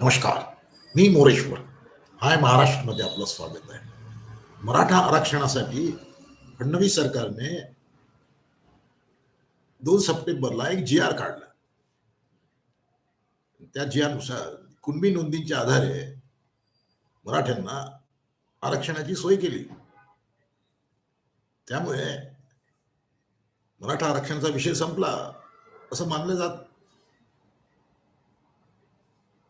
नमस्कार मी मोरेश्वर. हाय महाराष्ट्रमध्ये आपलं स्वागत आहे. मराठा आरक्षणासाठी फडणवीस सरकारने दोन सप्टेंबरला एक जी आर काढला. त्या जी नुसार कुणबी नोंदींच्या आधारे मराठ्यांना आरक्षणाची सोय केली. त्यामुळे मराठा आरक्षणाचा विषय संपला असं मानलं जात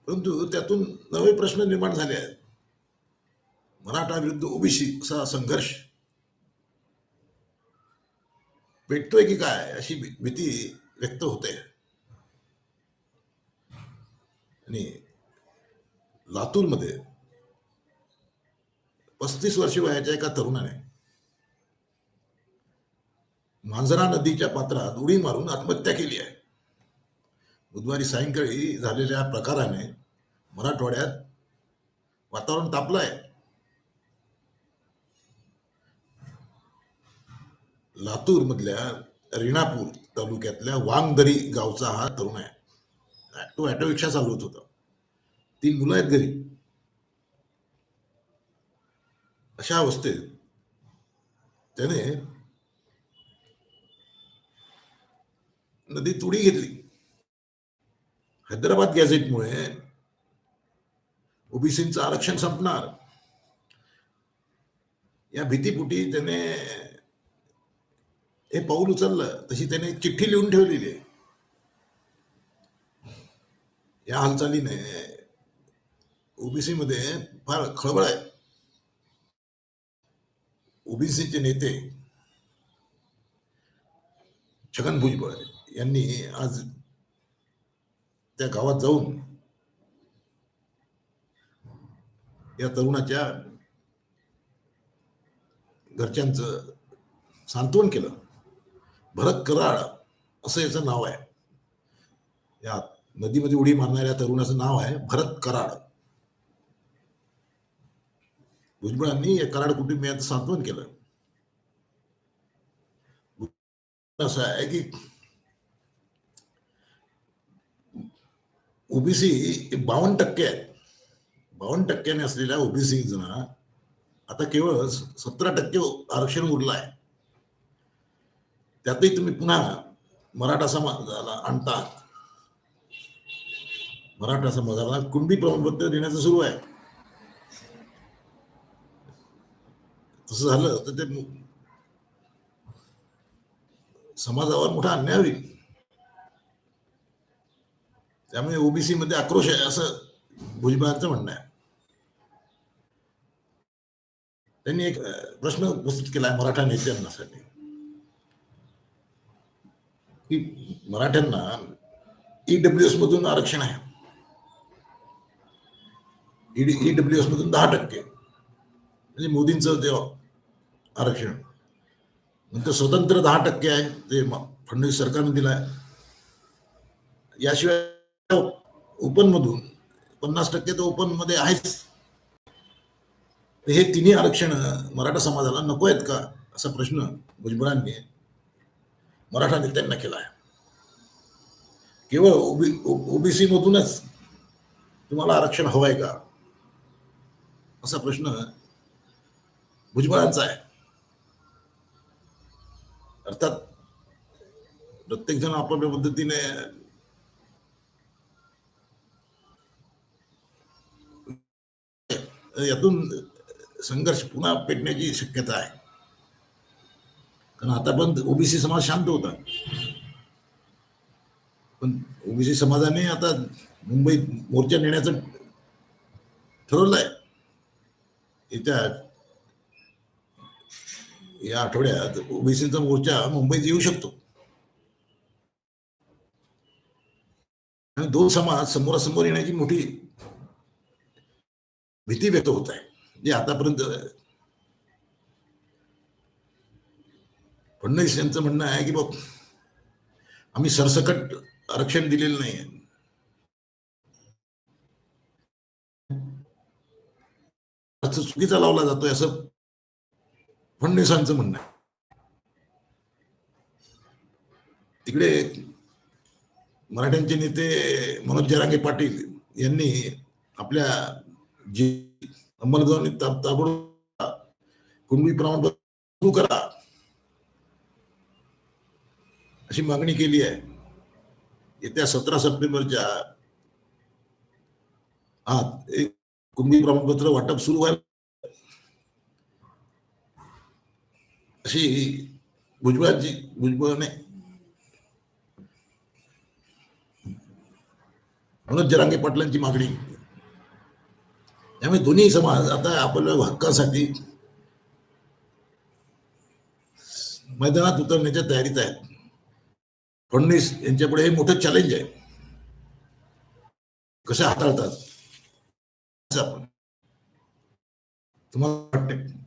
परंतु त्यातून नवे प्रश्न निर्माण झाले आहेत. मराठा विरुद्ध ओबीसी असा संघर्ष. पेटतोय की काय अशी भी- भीती व्यक्त होते. आणि लातूरमध्ये पस्तीस वर्ष वयाच्या एका तरुणाने मांजरा नदीच्या पात्रात उडी मारून आत्महत्या केली आहे. बुधवारी सायंकाळी झालेल्या प्रकाराने मराठवाड्यात वातावरण तापलं आहे लातूर मधल्या रेणापूर तालुक्यातल्या वांगदरी गावचा हा तरुण आहे. तो ऑटो रिक्षा चालवत होता. तीन मुलं आहेत घरी. अशा अवस्थेत त्याने नदीत उडी घेतली. हैदराबाद गॅझेटमुळे ओबीसीचं आरक्षण संपणार या भीतीपुटी त्याने हे पाऊल उचललं तशी त्याने चिठ्ठी लिहून ठेवलेली आहे या हालचालीने ओबीसी मध्ये फार खळबळ आहे। ओबीसीचे नेते छगन भुजबळ यांनी आज त्या गावात जाऊन या तरुणाच्या घरच्यांचं सांत्वन केलं. भरत कराड असं याचं नाव आहे. या नदीमध्ये उडी मारणाऱ्या तरुणाचं नाव आहे भरत कराड. भुजबळांनी या कराड कुटुंबियांचं सांत्वन केलं. असं आहे की ओबीसी बावन्न टक्के आहेत. बावन्न टक्क्याने असलेल्या ओबीसी जण आता केवळ सतरा टक्के आरक्षण उरलं आहे. त्यातही तुम्ही पुन्हा मराठा समाजाला आणता मराठा समाजाला कुंडी प्रमाणपत्र देण्याचं सुरू आहे. तसं झालं तर ते समाजावर मोठा अन्याय होईल. त्यामुळे ओबीसी मध्ये आक्रोश आहे असं भुजबळांचं म्हणणं आहे. त्यांनी एक प्रश्न उपस्थित केला आहे मराठा नेत्यांनासाठी. की मराठ्यांना ईडब्ल्यू एस मधून आरक्षण आहे. ईडब्ल्यू एस मधून दहा टक्के. म्हणजे मोदींचं ते आरक्षण नंतर स्वतंत्र दहा टक्के आहे ते फडणवीस सरकारने दिलं आहे याशिवाय ओपन मधून पन्नास टक्के तर ओपनमध्ये आहेच. तर हे तिन्ही आरक्षण मराठा समाजाला नको आहेत का असा प्रश्न भुजबळांनी मराठा नेत्यांना केला आहे. केवळ ओबी ओबीसी मधूनच तुम्हाला आरक्षण हवं आहे का असा प्रश्न भुजबळांचा आहे. अर्थात प्रत्येक जण आपापल्या पद्धतीने यातून संघर्ष पुन्हा पेटण्याची शक्यता आहे. कारण आता पण ओबीसी समाज शांत होता. पण ओबीसी समाजाने आता मुंबईत मोर्चा नेण्याचं ठरवलंय. येत्या या आठवड्यात ओबीसीचा मोर्चा मुंबईत येऊ शकतो. आणि दोन समाज समोरासमोर येण्याची मोठी भीती व्यक्त होत आहे. जे आतापर्यंत फडणवीस यांचं म्हणणं आहे की बघ आम्ही सरसकट आरक्षण दिलेलं नाही अर्थ चुकीचा लावला जातोय असं फडणवीसांचं म्हणणं आहे. तिकडे मराठ्यांचे नेते मनोज जरांगे पाटील यांनी आपल्या जी अंमलबजावणी ताबडतोब कुणबी प्रमाणपत्र सुरू करा. अशी मागणी केली आहे. येत्या सतरा सप्टेंबरच्या आत एक कुणबी प्रमाणपत्र वाटप सुरू व्हायला अशी भुजबळांची भुजबळने म्हणून जरांगे पाटलांची मागणी. त्यामुळे दोन्ही समाज आता आपल्या हक्कासाठी मैदानात उतरण्याच्या तयारीत आहेत. फडणवीस यांच्यापुढे हे मोठं चॅलेंज आहे. कशा हाताळतात? आपण तुम्हाला वाटते